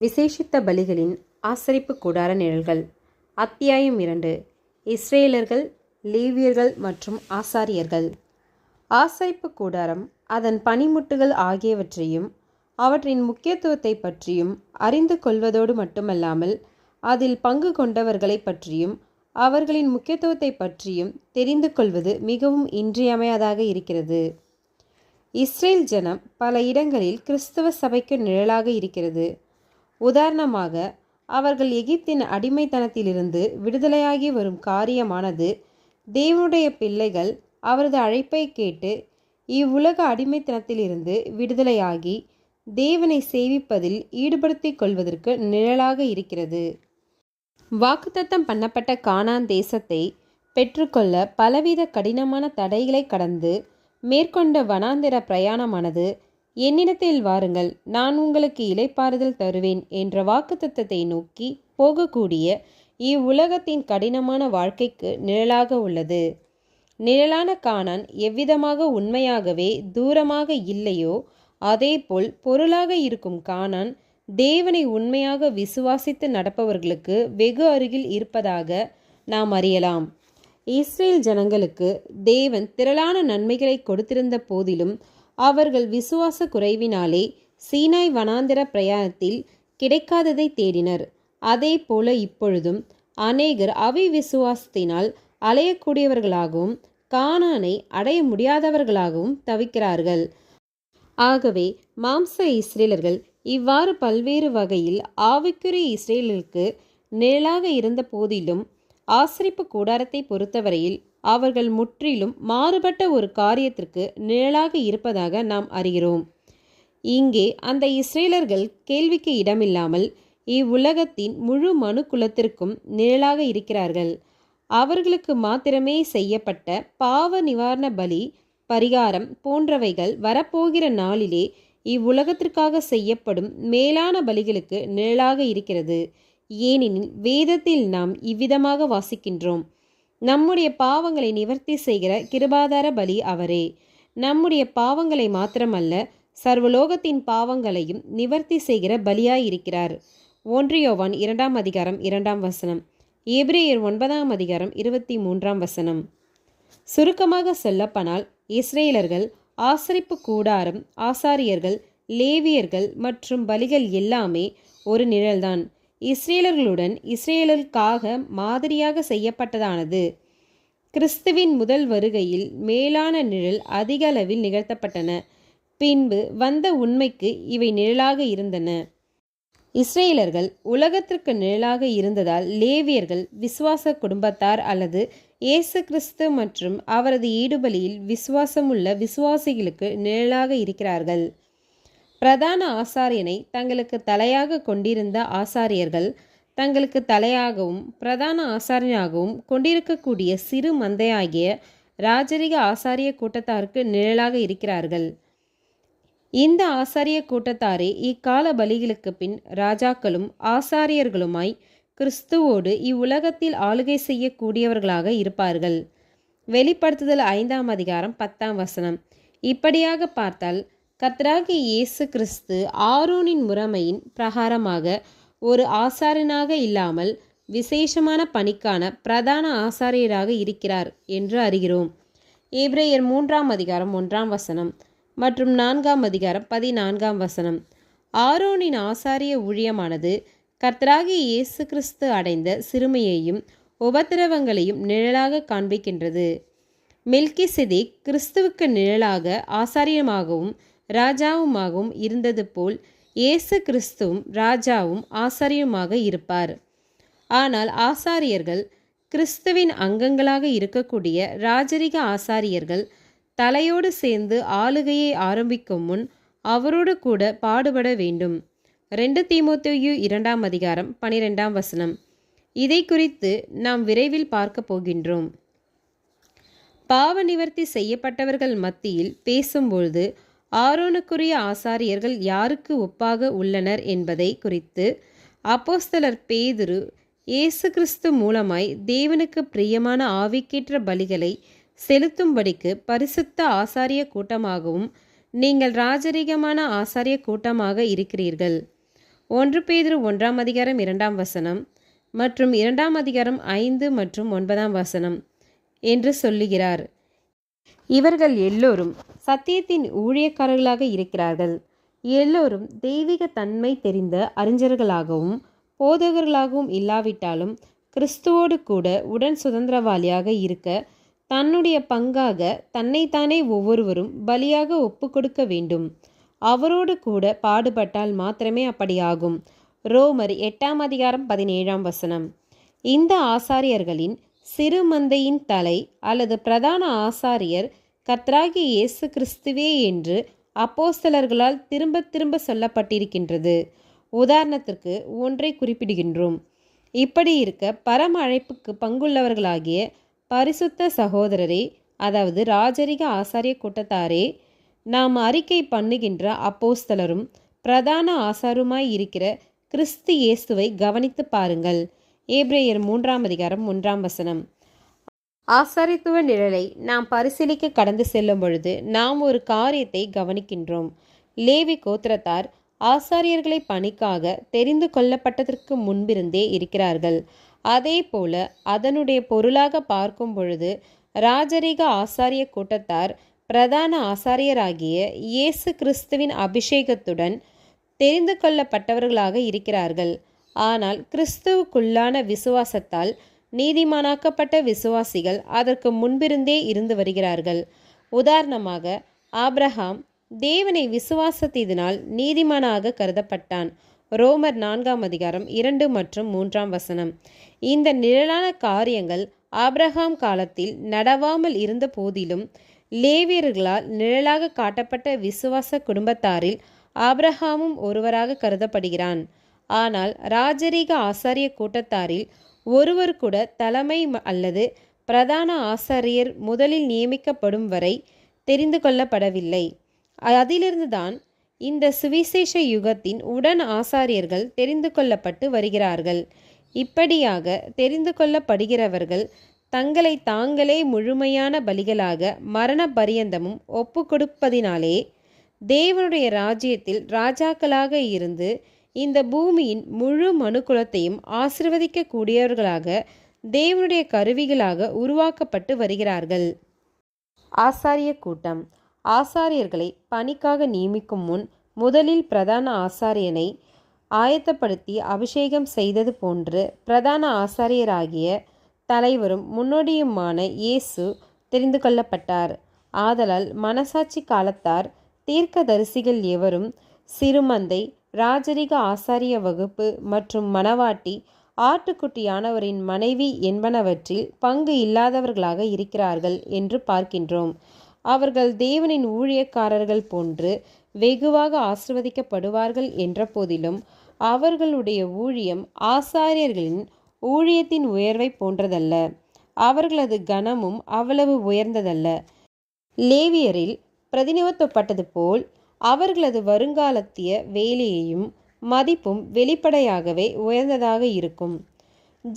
விசேஷித்த பலிகளின் ஆசரிப்பு கூடார நிழல்கள். அத்தியாயம் இரண்டு. இஸ்ரேலர்கள் லேவியர்கள் மற்றும் ஆசாரியர்கள். ஆசரிப்பு கூடாரம் அதன் பணிமுட்டுகள் ஆகியவற்றையும் அவற்றின் முக்கியத்துவத்தை பற்றியும் அறிந்து கொள்வதோடு மட்டுமல்லாமல் அதில் பங்கு கொண்டவர்களை பற்றியும் அவர்களின் முக்கியத்துவத்தை பற்றியும் தெரிந்து கொள்வது மிகவும் இன்றியமையாதாக இருக்கிறது. இஸ்ரேல் ஜனம் பல இடங்களில் கிறிஸ்தவ சபைக்கு நிழலாக இருக்கிறது. உதாரணமாக அவர்கள் எகிப்தின் அடிமைத்தனத்திலிருந்து விடுதலையாகி வரும் காரியமானது தேவனுடைய பிள்ளைகள் அவரது அழைப்பை கேட்டு இவ்வுலக அடிமைத்தனத்திலிருந்து விடுதலையாகி தேவனை சேவிப்பதில் ஈடுபடுத்திக் கொள்வதற்கு நிழலாக இருக்கிறது. வாக்குத்தத்தம் பண்ணப்பட்ட கானான் தேசத்தை பெற்றுக்கொள்ள பலவித கடினமான தடைகளை கடந்து மேற்கொண்ட வனாந்திர பிரயாணமானது என்னிடத்தில் வாருங்கள் நான் உங்களுக்கு இலைப்பாறுதல் தருவேன் என்ற வாக்குத்தத்தத்தை நோக்கி போகக்கூடிய இவ்வுலகத்தின் கடினமான வாழ்க்கைக்கு நிழலாக உள்ளது. நிழலான காணான் எவ்விதமாக உண்மையாகவே தூரமாக இல்லையோ அதேபோல் பொருளாக இருக்கும் காணான் தேவனை உண்மையாக விசுவாசித்து நடப்பவர்களுக்கு வெகு அருகில் இருப்பதாக நாம் அறியலாம். இஸ்ரேல் ஜனங்களுக்கு தேவன் திரளான நன்மைகளை கொடுத்திருந்த போதிலும் அவர்கள் விசுவாச குறைவினாலே சீனாய் வனாந்திர பிரயாணத்தில் கிடைக்காததை தேடினர். அதே போல இப்பொழுதும் அநேகர் அவை விசுவாசத்தினால் அலையக்கூடியவர்களாகவும் கானானை அடைய முடியாதவர்களாகவும் தவிக்கிறார்கள். ஆகவே மாம்ச இஸ்ரேலர்கள் இவ்வாறு பல்வேறு வகையில் ஆவிக்குரிய இஸ்ரேலுக்கு நிழலாக இருந்த போதிலும் ஆசிரிப்பு கூடாரத்தை பொறுத்தவரையில் அவர்கள் முற்றிலும் மாறுபட்ட ஒரு காரியத்திற்கு நிழலாக இருப்பதாக நாம் அறிகிறோம். இங்கே அந்த இஸ்ரேலர்கள் கேள்விக்கு இடமில்லாமல் இவ்வுலகத்தின் முழு மனு குலத்திற்கும் நிழலாக இருக்கிறார்கள். அவர்களுக்கு மாத்திரமே செய்யப்பட்ட பாவ நிவாரண பலி பரிகாரம் போன்றவைகள் வரப்போகிற நாளிலே இவ்வுலகத்திற்காக செய்யப்படும் மேலான பலிகளுக்கு நிழலாக இருக்கிறது. ஏனெனில் வேதத்தில் நாம் இவ்விதமாக வாசிக்கின்றோம். நம்முடைய பாவங்களை நிவர்த்தி செய்கிற கிருபாதார பலி அவரே. நம்முடைய பாவங்களை மாத்திரமல்ல சர்வலோகத்தின் பாவங்களையும் நிவர்த்தி செய்கிற பலியாயிருக்கிறார். ஒன்றியோவான் இரண்டாம் அதிகாரம் இரண்டாம் வசனம். ஏப்ரேயர் ஒன்பதாம் அதிகாரம் இருபத்தி மூன்றாம் வசனம். சுருக்கமாக சொல்லப்பனால் இஸ்ரேலர்கள் ஆசரிப்பு கூடாரம் ஆசாரியர்கள் லேவியர்கள் மற்றும் பலிகள் எல்லாமே ஒரு நிழல்தான். இஸ்ரேலர்களுடன் இஸ்ரேலருக்காக மாதிரியாக செய்யப்பட்டதானது. கிறிஸ்துவின் முதல் வருகையில் மேலான நிழல் அதிக அளவில் நிகழ்த்தப்பட்டன. பின்பு வந்த உண்மைக்கு இவை நிழலாக இருந்தன. இஸ்ரேலர்கள் உலகத்திற்கு நிழலாக இருந்ததால் லேவியர்கள் விசுவாச குடும்பத்தார் அல்லது இயேசு கிறிஸ்து மற்றும் அவரது ஈடுபலியில் விசுவாசமுள்ள விசுவாசிகளுக்கு நிழலாக இருக்கிறார்கள். பிரதான ஆசாரியனை தங்களுக்கு தலையாக கொண்டிருந்த ஆசாரியர்கள் தங்களுக்கு தலையாகவும் பிரதான ஆசாரியனாகவும் கொண்டிருக்கக்கூடிய சிறு மந்தையாகிய ராஜரிக ஆசாரிய கூட்டத்தாருக்கு நிழலாக இருக்கிறார்கள். இந்த ஆசாரிய கூட்டத்தாரே இக்கால பலிகளுக்கு பின் ராஜாக்களும் ஆசாரியர்களுமாய் கிறிஸ்துவோடு இவ்வுலகத்தில் ஆளுகை செய்யக்கூடியவர்களாக இருப்பார்கள். வெளிப்படுத்துதல் ஐந்தாம் அதிகாரம் பத்தாம் வசனம். இப்படியாக பார்த்தால் கத்ராகி இயேசு கிறிஸ்து ஆரோனின் முறைமையின் பிரகாரமாக ஒரு ஆசாரியனாக இல்லாமல் விசேஷமான பணிக்கான பிரதான ஆசாரியராக இருக்கிறார் என்று அறிகிறோம். ஏப்ரேயர் மூன்றாம் அதிகாரம் ஒன்றாம் வசனம் மற்றும் நான்காம் அதிகாரம் பதினான்காம் வசனம். ஆரோனின் ஆசாரிய ஊழியமானது கர்த்தராகி இயேசு கிறிஸ்து அடைந்த சிறுமையையும் உபத்திரவங்களையும் நிழலாக காண்பிக்கின்றது. மெல்கி சிதிக் கிறிஸ்துவுக்கு நிழலாக ஆசாரியமாகவும் ராஜாவுமாகவும் இருந்தது போல் இயேசு கிறிஸ்துவும் ராஜாவும் ஆசாரியுமாக இருப்பார். ஆனால் ஆசாரியர்கள் கிறிஸ்துவின் அங்கங்களாக இருக்கக்கூடிய ராஜரிக ஆசாரியர்கள் தலையோடு சேர்ந்து ஆளுகையை ஆரம்பிக்கும் முன் அவரோடு கூட பாடுபட வேண்டும். ரெண்டு தீமோத்தேயு இரண்டாம் அதிகாரம் பனிரெண்டாம் வசனம். இதை குறித்து நாம் விரைவில் பார்க்க போகின்றோம். பாவ நிவர்த்தி செய்யப்பட்டவர்கள் மத்தியில் பேசும்பொழுது ஆரோனுக்குரிய ஆசாரியர்கள் யாருக்கு ஒப்பாக உள்ளனர் என்பதை குறித்து அப்போஸ்தலர் பேதுரு இயேசு கிறிஸ்து மூலமாய் தேவனுக்கு பிரியமான ஆவிக்கேற்ற பலிகளை செலுத்தும்படிக்கு பரிசுத்த ஆசாரிய கூட்டமாகவும் நீங்கள் ராஜரீகமான ஆசாரிய கூட்டமாக இருக்கிறீர்கள். ஒன்று பேதிரு ஒன்றாம் அதிகாரம் இரண்டாம் வசனம் மற்றும் இரண்டாம் அதிகாரம் ஐந்து மற்றும் ஒன்பதாம் வசனம் என்று சொல்லுகிறார். இவர்கள் எல்லோரும் சத்தியத்தின் ஊழியக்காரர்களாக இருக்கிறார்கள். எல்லோரும் தெய்வீக தன்மை தெரிந்த அறிஞர்களாகவும் போதகர்களாகவும் இல்லாவிட்டாலும் கிறிஸ்துவோடு கூட உடன் சுதந்திரவாளியாக இருக்க தன்னுடைய பங்காக தன்னைத்தானே ஒவ்வொருவரும் பலியாக ஒப்புக்கொடுக்க வேண்டும். அவரோடு கூட பாடுபட்டால் மாத்திரமே அப்படியாகும். ரோமர் எட்டாம் அதிகாரம் பதினேழாம் வசனம். இந்த ஆசாரியர்களின் சிறு மந்தையின் தலை அல்லது பிரதான ஆசாரியர் கத்ராகி இயேசு கிறிஸ்துவே என்று அப்போஸ்தலர்களால் திரும்ப திரும்ப சொல்லப்பட்டிருக்கின்றது. உதாரணத்திற்கு ஒன்றை குறிப்பிடுகின்றோம். இப்படி இருக்க பரம அழைப்புக்கு பங்குள்ளவர்களாகிய பரிசுத்த சகோதரரே அதாவது ராஜரிக ஆசாரிய கூட்டத்தாரே நாம் அறிக்கை பண்ணுகின்ற அப்போஸ்தலரும் பிரதான ஆசாருமாய் இருக்கிற கிறிஸ்து இயேசுவை கவனித்து பாருங்கள். ஏப்ரேயர் மூன்றாம் அதிகாரம் ஒன்றாம் வசனம். ஆசாரித்துவ நிழலை நாம் பரிசீலிக்க கடந்து செல்லும் பொழுது நாம் ஒரு காரியத்தை கவனிக்கின்றோம். லேவி கோத்திரத்தார் ஆசாரியர்களை பணிக்காக தெரிந்து கொள்ளப்பட்டதற்கு முன்பிருந்தே இருக்கிறார்கள். அதே போல அதனுடைய பொருளாக பார்க்கும் பொழுது ராஜரிக ஆசாரிய கூட்டத்தார் பிரதான ஆசாரியராகிய இயேசு கிறிஸ்துவின் அபிஷேகத்துடன் தெரிந்து கொள்ளப்பட்டவர்களாக இருக்கிறார்கள். ஆனால் கிறிஸ்துவுக்குள்ளான விசுவாசத்தால் நீதிமானாக்கப்பட்ட விசுவாசிகள் அதற்கு முன்பிருந்தே இருந்து வருகிறார்கள். உதாரணமாக ஆப்ரஹாம் தேவனை விசுவாசத்தினால் நீதிமானாக கருதப்பட்டான். ரோமர் நான்காம் அதிகாரம் இரண்டு மற்றும் மூன்றாம் வசனம். இந்த நிழலான காரியங்கள் ஆப்ரஹாம் காலத்தில் நடவாமல் இருந்த போதிலும் லேவியர்களால் நிழலாக காட்டப்பட்ட விசுவாச குடும்பத்தாரில் ஆப்ரஹாமும் ஒருவராக கருதப்படுகிறான். ஆனால் ராஜரீக ஆசாரிய கூட்டத்தாரில் ஒருவர் கூட தலைமை அல்லது பிரதான ஆசாரியர் முதலில் நியமிக்கப்படும் வரை தெரிந்து கொள்ளப்படவில்லை. அதிலிருந்துதான் இந்த சுவிசேஷ யுகத்தின் உடன் ஆசாரியர்கள் தெரிந்து கொள்ளப்பட்டு வருகிறார்கள். இப்படியாக தெரிந்து கொள்ளப்படுகிறவர்கள் தங்களை தாங்களே முழுமையான பலிகளாக மரண பரியந்தமும் ஒப்பு கொடுப்பதினாலே தேவனுடைய ராஜ்யத்தில் ராஜாக்களாக இருந்து இந்த பூமியின் முழு மனுக்குலத்தையும் ஆசிர்வதிக்கக்கூடியவர்களாக தேவனுடைய கருவிகளாக உருவாக்கப்பட்டு வருகிறார்கள். ஆசாரிய கூட்டம். ஆசாரியர்களை பணிக்காக நியமிக்கும் முன் முதலில் பிரதான ஆசாரியனை ஆயத்தப்படுத்தி அபிஷேகம் செய்தது போன்று பிரதான ஆசாரியராகிய தலைவரும் முன்னோடியுமான இயேசு தெரிந்து கொள்ளப்பட்டார். ஆதலால் மனசாட்சி காலத்தார் தீர்க்கதரிசிகள் எவரும் சிறுமந்தை ராஜரிக ஆசாரிய வகுப்பு மற்றும் மணவாட்டி ஆட்டுக்குட்டியானவரின் மனைவி என்பனவற்றில் பங்கு இல்லாதவர்களாக இருக்கிறார்கள் என்று பார்க்கின்றோம். அவர்கள் தேவனின் ஊழியக்காரர்கள் போன்று வெகுவாக ஆசிர்வதிக்கப்படுவார்கள் என்ற போதிலும் அவர்களுடைய ஊழியம் ஆசாரியர்களின் ஊழியத்தின் உயர்வை போன்றதல்ல. அவர்களது கனமும் அவ்வளவு உயர்ந்ததல்ல. லேவியரில் பிரதிநிதித்துவப்பட்டது போல் அவர்களது வருங்காலத்திய வேலையையும் மதிப்பும் வெளிப்படையாகவே உயர்ந்ததாக இருக்கும்.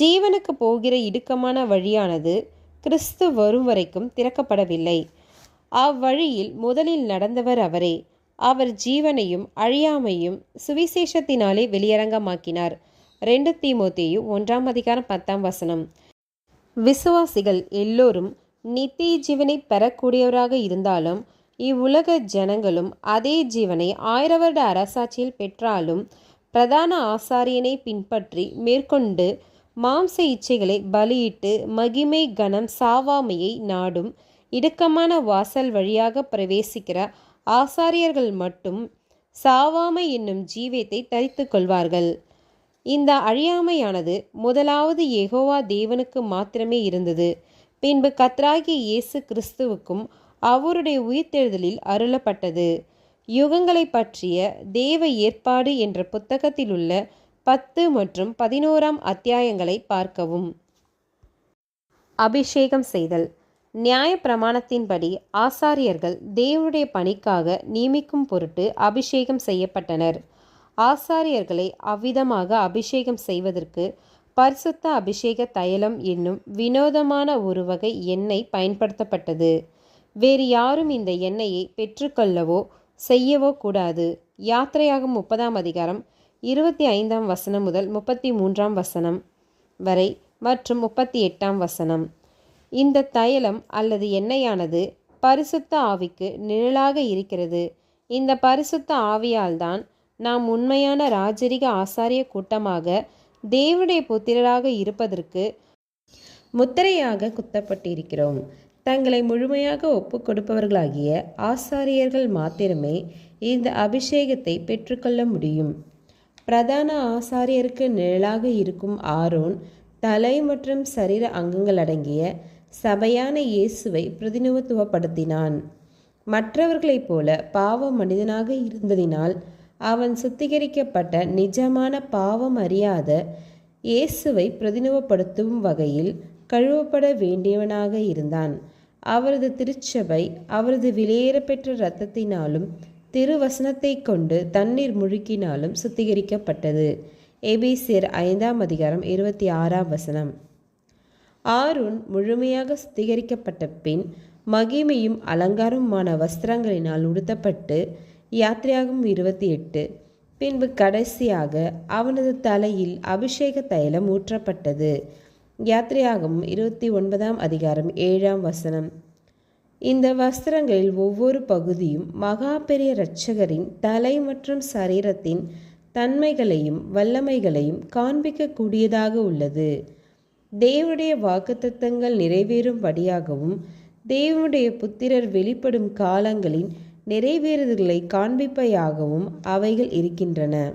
ஜீவனுக்கு போகிற இடுக்கமான வழியானது கிறிஸ்து வரும் வரைக்கும் திறக்கப்படவில்லை. அவ்வழியில் முதலில் நடந்தவர் அவரே. அவர் ஜீவனையும் அழியாமையும் சுவிசேஷத்தினாலே வெளியரங்கமாக்கினார். ரெண்டு தீமோத்தேயு ஒன்றாம் அதிகாரம் பத்தாம் வசனம். விசுவாசிகள் எல்லோரும் நித்திய ஜீவனை பெறக்கூடியவராக இருந்தாலும் இவ்வுலக ஜனங்களும் அதே ஜீவனை ஆயிர வருட அரசாட்சியில் பெற்றாலும் பிரதான ஆசாரியனை பின்பற்றி மேற்கொண்டு மாம்ச இச்சைகளை பலியிட்டு மகிமை கனம் சாவாமையை நாடும் இடுக்கமான வாசல் வழியாக பிரவேசிக்கிற ஆசாரியர்கள் மட்டும் சாவாமை என்னும் ஜீவியத்தை தரித்து கொள்வார்கள். இந்த அழியாமையானது முதலாவது எகோவா தேவனுக்கு மாத்திரமே இருந்தது. பின்பு கத்ராகி இயேசு கிறிஸ்துவுக்கும் அவருடைய உயிர்த்தெழுதலில் அருளப்பட்டது. யுகங்களை பற்றிய தேவ ஏற்பாடு என்ற புத்தகத்தில் உள்ள பத்து மற்றும் பதினோராம் அத்தியாயங்களை பார்க்கவும். அபிஷேகம் செய்தல். நியாய பிரமாணத்தின்படி ஆசாரியர்கள் தேவனுடைய பணிக்காக நியமிக்கும் பொருட்டு அபிஷேகம் செய்யப்பட்டனர். ஆசாரியர்களை அவ்விதமாக அபிஷேகம் செய்வதற்கு பரிசுத்த அபிஷேக தைலம் என்னும் வினோதமான ஒரு வகை எண்ணெய் பயன்படுத்தப்பட்டது. வேறு யாரும் இந்த எண்ணெயை பெற்றுக்கொள்ளவோ செய்யவோ கூடாது. யாத்திரையாகும் முப்பதாம் அதிகாரம் இருபத்தி ஐந்தாம் வசனம் முதல் முப்பத்தி மூன்றாம் வசனம் வரை மற்றும் முப்பத்தி எட்டாம் வசனம். இந்த தைலம் அல்லது எண்ணெயானது பரிசுத்த ஆவிக்கு நிழலாக இருக்கிறது. இந்த பரிசுத்த ஆவியால்தான் நாம் உண்மையான ராஜரிக ஆசாரிய கூட்டமாக தேவனுடைய புத்திரராக இருப்பதற்கு முத்திரையாக குத்தப்பட்டிருக்கிறோம். தங்களை முழுமையாக ஒப்புக் கொடுப்பவர்களாகிய ஆசாரியர்கள் மாத்திரமே இந்த அபிஷேகத்தை பெற்றுக்கொள்ள முடியும். பிரதான ஆசாரியருக்கு நிழலாக இருக்கும் ஆரோன் தலை மற்றும் சரீர அங்கங்கள் அடங்கிய சபையான இயேசுவை பிரதிநிதித்துவப்படுத்தினான். மற்றவர்களைப் போல பாவ மனிதனாக இருந்ததினால் அவன் சுத்திகரிக்கப்பட்ட நிஜமான பாவம் அறியாத இயேசுவை பிரதிநிதித்துவப்படுத்தும் வகையில் கழுவப்பட வேண்டியவனாக இருந்தான். அவரது திருச்சபை அவரது விலையேறப்பெற்ற இரத்தத்தினாலும் திருவசனத்தை கொண்டு தண்ணீர் முழுக்கினாலும் சுத்திகரிக்கப்பட்டது. எபேசியர் ஐந்தாம் அதிகாரம் இருபத்தி ஆறாம் வசனம். ஆருண் முழுமையாக சுத்திகரிக்கப்பட்ட பின் மகிமையும் அலங்காரமுமான வஸ்திரங்களினால் உடுத்தப்பட்டு யாத்திரையாகும் இருபத்தி எட்டு பின்பு கடைசியாக அவனது தலையில் அபிஷேக தைலம் ஊற்றப்பட்டது. யாத்திரையாகவும் இருபத்தி ஒன்பதாம் அதிகாரம் ஏழாம் வசனம். இந்த வஸ்திரங்களில் ஒவ்வொரு பகுதியும் மகா பெரிய இரட்சகரின் தலை மற்றும் சரீரத்தின் தன்மைகளையும் வல்லமைகளையும் காண்பிக்கக்கூடியதாக உள்ளது. தேவனுடைய வாக்குத்தத்தங்கள் நிறைவேறும்படியாகவும் தேவனுடைய புத்திரர் வெளிப்படும் காலங்களின் நிறைவேறுதல்களை காண்பிப்பையாகவும் அவைகள் இருக்கின்றன.